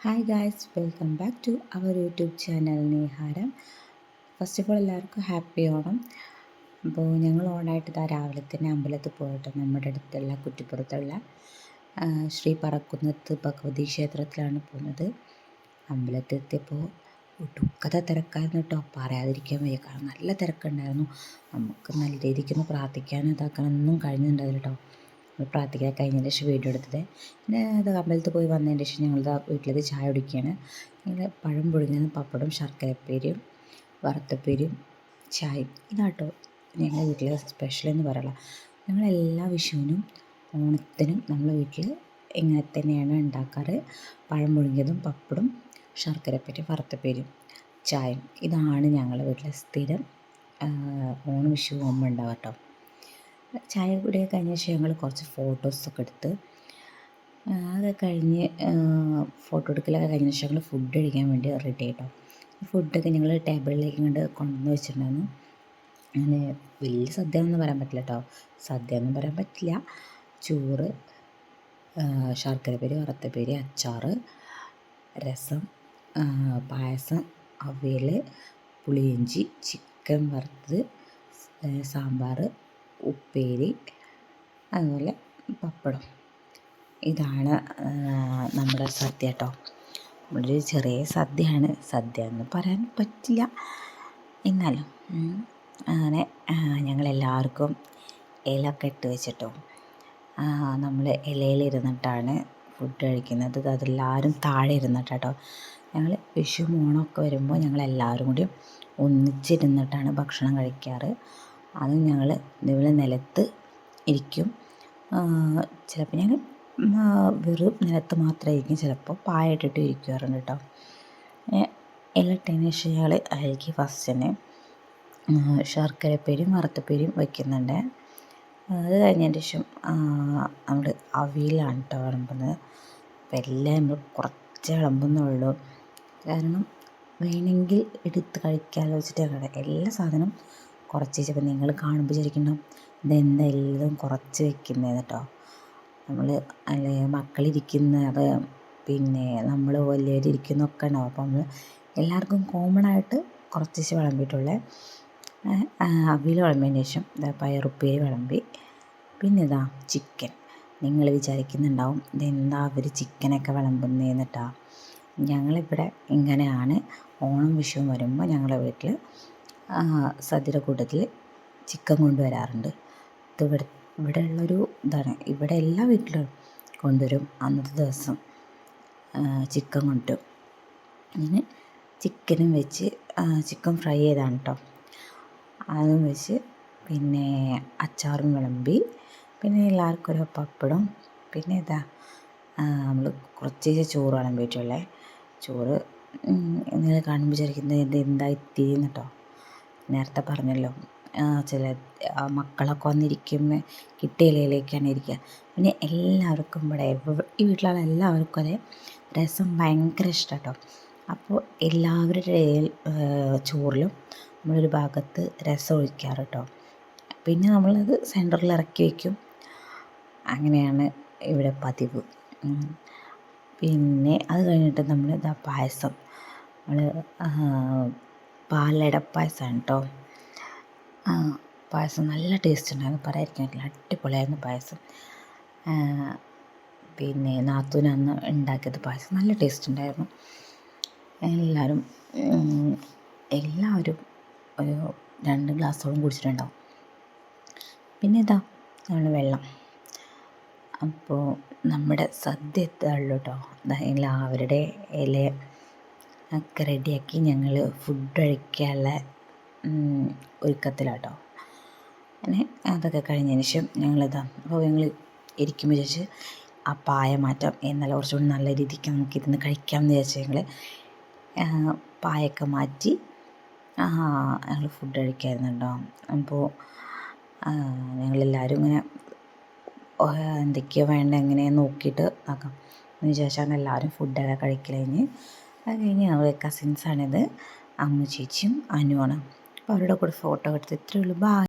Hi guys welcome back to our YouTube channel Neeharam first of all എല്ലാവർക്കും happy Onam അപ്പോൾ ഞങ്ങൾ ഓണായിട്ട് ഇതാ രാവിലെ തന്നെ അമ്പലത്തിൽ പോയിട്ട് നമ്മുടെ അടുത്തുള്ള കുറ്റിപ്പുറത്തുള്ള ശ്രീ പറക്കുന്നത്ത് ഭഗവതി ക്ഷേത്രത്തിലാണ് പോകുന്നത്. അമ്പലത്തിൽ എത്തിയപ്പോൾ ഒടുക്കത്തെ തിരക്കായിരുന്നു കേട്ടോ. പറയാതിരിക്കാൻ വയ്യ. കാരണം നല്ല തിരക്കുണ്ടായിരുന്നു. നമുക്ക് നല്ല രീതിക്കൊന്ന് പ്രാർത്ഥിക്കാനും ഇതാക്കാനൊന്നും കഴിഞ്ഞിട്ടുണ്ടാവില്ല കേട്ടോ. പ്രാർത്ഥിക്കാൻ കഴിഞ്ഞതിന് ശേഷം വീഡിയോ എടുത്തത്. പിന്നെ അത് അമ്പലത്തിൽ പോയി വന്നതിന് ശേഷം ഞങ്ങൾ വീട്ടിലേക്ക് ചായ കുടിക്കുകയാണ്. ഞങ്ങൾ പഴം പുഴുങ്ങുന്ന പപ്പടം ശർക്കരപ്പേരും വറുത്തപ്പേരും ചായയും. ഇതാട്ടോ ഞങ്ങളുടെ വീട്ടിലെ സ്പെഷ്യൽ എന്ന് പറയുക ഞങ്ങളെല്ലാ വിഷുവിനും ഓണത്തിനും നമ്മളെ വീട്ടിൽ ഇങ്ങനെ തന്നെയാണ് ഉണ്ടാക്കാറ്. പഴം പുഴുങ്ങിയതും പപ്പടും ശർക്കരപ്പേരും വറുത്തപ്പേരും ചായയും. ഇതാണ് ഞങ്ങളുടെ വീട്ടിലെ സ്ഥിരം ഓണ വിഷു ഓമ്മ ഉണ്ടാവുക കേട്ടോ ചായ കുടിയൊക്കെ കഴിഞ്ഞ ശേഷം ഞങ്ങൾ കുറച്ച് ഫോട്ടോസൊക്കെ എടുത്ത് അത് കഴിഞ്ഞ് ഫോട്ടോ എടുക്കലൊക്കെ കഴിഞ്ഞ ശേഷം ഞങ്ങൾ ഫുഡ് കഴിക്കാൻ വേണ്ടി റെഡി ആയിട്ടോ. ഫുഡൊക്കെ ഞങ്ങൾ ടേബിളിലേക്ക് ഇങ്ങോട്ട് കൊണ്ടുവന്ന് വെച്ചിട്ടുണ്ടായിരുന്നു. അങ്ങനെ വലിയ സദ്യ ഒന്നും പറയാൻ പറ്റില്ല കേട്ടോ സദ്യ ഒന്നും പറയാൻ പറ്റില്ല. ചോറ് ശർക്കരപ്പേരി വറുത്തപ്പേരി അച്ചാറ് രസം പായസം അവിയൽ പുളിയിഞ്ചി ചിക്കൻ വറുത്തത് സാമ്പാർ ഉപ്പേരി അതുപോലെ പപ്പടം. ഇതാണ് നമ്മുടെ സദ്യ കേട്ടോ ഒരു ചെറിയ സദ്യയാണ്. സദ്യ എന്ന് പറയാൻ പറ്റില്ല. എന്നാലും അങ്ങനെ ഞങ്ങളെല്ലാവർക്കും ഇലയൊക്കെ ഇട്ട് വെച്ചിട്ടോ. നമ്മൾ ഇലയിലിരുന്നിട്ടാണ് ഫുഡ് കഴിക്കുന്നത്. അതെല്ലാവരും താഴെ ഇരുന്നിട്ടാട്ടോ. ഞങ്ങൾ വിഷു ഓണമൊക്കെ വരുമ്പോൾ ഞങ്ങളെല്ലാവരും കൂടി ഒന്നിച്ചിരുന്നിട്ടാണ് ഭക്ഷണം കഴിക്കാറ്. അത് ഞങ്ങൾ ഇതുപോലെ നിലത്ത് ഇരിക്കും. ചിലപ്പോൾ ഞാൻ വെറും നിലത്ത് മാത്രമായിരിക്കും ചിലപ്പോൾ പായ ഇരിക്കാറുണ്ട് കേട്ടോ ഇലട്ടതിന് ശേഷം ഞങ്ങൾ ഫസ്റ്റ് തന്നെ ശർക്കരപ്പേരും വറുത്തപ്പേരും വയ്ക്കുന്നുണ്ട് അത് കഴിഞ്ഞതിന് ശേഷം നമ്മൾ അവിയലാണ് കേട്ടോ വിളമ്പുന്നത്. അപ്പോൾ എല്ലാം നമ്മൾ കുറച്ച് വിളമ്പുന്നുള്ളൂ. കാരണം വേണമെങ്കിൽ എടുത്ത് കഴിക്കാമല്ലോ വെച്ചിട്ട് എല്ലാ സാധനവും കുറച്ച് വെച്ചപ്പോൾ നിങ്ങൾ കാണുമ്പോൾ വിചാരിക്കുന്നുണ്ടാവും ഇതെന്താ എല്ലാം കുറച്ച് വെക്കുന്നത് കേട്ടോ നമ്മൾ അല്ലെ മക്കളിരിക്കുന്ന അത് പിന്നെ നമ്മൾ വലിയവരിരിക്കുന്നൊക്കെ ഉണ്ടാവും. അപ്പോൾ നമ്മൾ എല്ലാവർക്കും കോമൺ ആയിട്ട് കുറച്ച് വിളമ്പിയിട്ടുള്ളത് അവിൽ വിളമ്പിയതിന് ശേഷം പയറുപ്പേരി വിളമ്പി. പിന്നെ ഇതാ ചിക്കൻ നിങ്ങൾ വിചാരിക്കുന്നുണ്ടാവും ഇതെന്താ അവർ ചിക്കനൊക്കെ വിളമ്പുന്നതെന്ന് കേട്ടോ ഞങ്ങളിവിടെ ഇങ്ങനെയാണ്. ഓണം വിഷുവും വരുമ്പോൾ ഞങ്ങളുടെ വീട്ടിൽ സദ്യയുടെ കൂട്ടത്തിൽ ചിക്കൻ കൊണ്ടുവരാറുണ്ട്. ഇത് ഇവിടെ ഇവിടെ ഉള്ളൊരു ഇതാണ്. ഇവിടെ എല്ലാ വീട്ടിലും കൊണ്ടുവരും. അന്നത്തെ ദിവസം ചിക്കൻ കൊണ്ടുവരും. അങ്ങനെ ചിക്കനും വെച്ച് ചിക്കൻ ഫ്രൈ ചെയ്താണ് കേട്ടോ അതും വെച്ച് പിന്നെ അച്ചാറും വിളമ്പി പിന്നെ എല്ലാവർക്കും ഒരു പപ്പടം പിന്നെ ഇതാ നമ്മൾ കുറച്ച് ചോറ് വിളമ്പിയിട്ടുള്ളത് ചോറ് നിങ്ങൾ കാണുമ്പോൾ വിചാരിക്കുന്നത് എന്താ ഇത്തിരി കേട്ടോ നേരത്തെ പറഞ്ഞല്ലോ ചില മക്കളൊക്കെ വന്നിരിക്കുന്ന കിട്ടിയിലയിലേക്കാണ് ഇരിക്കുക പിന്നെ എല്ലാവർക്കും ഇവിടെ ഈ വീട്ടിലുള്ള എല്ലാവർക്കും അതെ രസം ഭയങ്കര ഇഷ്ടം കേട്ടോ അപ്പോൾ എല്ലാവരുടെ ചോറിലും നമ്മളൊരു ഭാഗത്ത് രസം ഒഴിക്കാറ് കേട്ടോ പിന്നെ നമ്മളത് സെന്ററിൽ ഇറക്കി വയ്ക്കും അങ്ങനെയാണ് ഇവിടെ പതിവ്. പിന്നെ അത് കഴിഞ്ഞിട്ട് നമ്മൾ ഇതാ പായസം. നമ്മൾ പാലട പായസമാണ് കേട്ടോ പായസം നല്ല ടേസ്റ്റ് ഉണ്ടായിരുന്നു. പറയാതിരിക്കാൻ പറ്റില്ല. അടിപൊളിയായിരുന്നു പായസം. പിന്നെ നാത്തൂനന്ന് ഉണ്ടാക്കിയത് പായസം നല്ല ടേസ്റ്റ് ഉണ്ടായിരുന്നു. എല്ലാവരും എല്ലാവരും ഒരു രണ്ട് ഗ്ലാസ്സോളം കുടിച്ചിട്ടുണ്ടാവും. പിന്നെ ഇതാ നമ്മൾ വെള്ളം. അപ്പോൾ നമ്മുടെ സദ്യ എത്താറുള്ളൂ കേട്ടോ എല്ലാവരുടെ ഇല ഒക്കെ റെഡിയാക്കി ഞങ്ങൾ ഫുഡ് കഴിക്കാനുള്ള ഒരുക്കത്തിലാട്ടോ. അങ്ങനെ അതൊക്കെ കഴിഞ്ഞതിന് ശേഷം ഞങ്ങളിതാ അപ്പോൾ ഞങ്ങൾ ഇരിക്കുമ്പോൾ വിചാരിച്ച് ആ പായ മാറ്റാം എന്നല്ല കുറച്ചുകൂടി നല്ല രീതിക്ക് നമുക്ക് ഇരുന്ന് കഴിക്കാം എന്ന് വിചാരിച്ച് ഞങ്ങൾ പായൊക്കെ മാറ്റി ഞങ്ങൾ ഫുഡ് കഴിക്കായിരുന്നുണ്ടോ അപ്പോൾ ഞങ്ങളെല്ലാവരും ഇങ്ങനെ എന്തൊക്കെയോ വേണ്ട എങ്ങനെയാണ് നോക്കിയിട്ട് ആക്കാം എന്ന് വിചാരിച്ചാണ് എല്ലാവരും ഫുഡൊക്കെ കഴിക്കൽ അത് കഴിഞ്ഞ് ഞങ്ങൾ കസിൻസാണിത് അമ്മു ചേച്ചിയും അനുവാണ് അപ്പോൾ അവരുടെ കൂടെ ഫോട്ടോ എടുത്ത് ഇത്രയേ ഉള്ളൂ. ബായ്